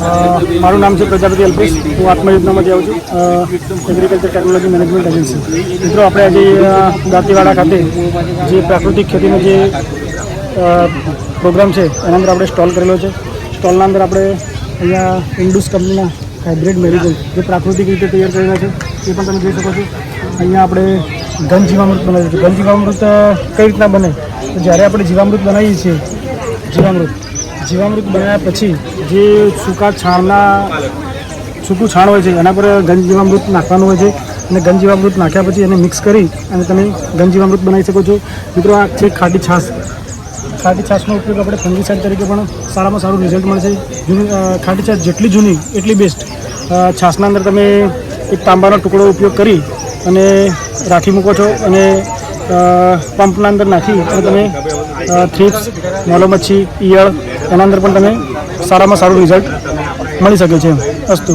મારું નામ છે પ્રજાપતિ અલ્પેશ. હું આત્મયોજનામાંથી આવું છું. એગ્રીકલ્ચર ટેકનોલોજી મેનેજમેન્ટ એજન્સી મિત્રો, આપણે આજે દાંતીવાડા ખાતે જે પ્રાકૃતિક ખેતીનો જે પ્રોગ્રામ છે, એના અંદર આપણે સ્ટોલ કરેલો છે. સ્ટોલના અંદર આપણે અહીંયા ઇન્ડુસ કંપનીના હાઇબ્રિડ મેડિકલ જે પ્રાકૃતિક રીતે તૈયાર કરેલા છે, એ પણ તમે જોઈ શકો છો. અહીંયા આપણે ઘન જીવામૃત બનાવ્યું છે. ઘન જીવામૃત કઈ રીતના બને? જ્યારે આપણે જીવામૃત બનાવીએ છીએ, જીવામૃત જીવામૃત બનાવ્યા પછી જે સૂકા છાણના, સૂકું છાણ હોય છે, એના પર ગંજીવામૃત જીવામૃત નાખવાનું હોય છે. અને ગંજીવામૃત નાખ્યા પછી એને મિક્સ કરી અને તમે ગંજીવામૃત બનાવી શકો છો. મિત્રો, આ છે ખાટી છાશ. ખાટી છાશનો ઉપયોગ આપણે ફંગીસાઇડ તરીકે પણ સારામાં સારું રિઝલ્ટ મળે છે. જૂની ખાટી છાશ જેટલી જૂની, એટલી બેસ્ટ છાશના અંદર તમે એક તાંબાનો ટુકડો ઉપયોગ કરી અને રાખી મૂકો છો અને પંપના અંદર નાખી અને તમે થ્રીપ્સ મોલો મચ્છી ઈયળ એના અંદર પણ તમે સારામાં સારું રિઝલ્ટ મળી શકે છે અસ્તુ.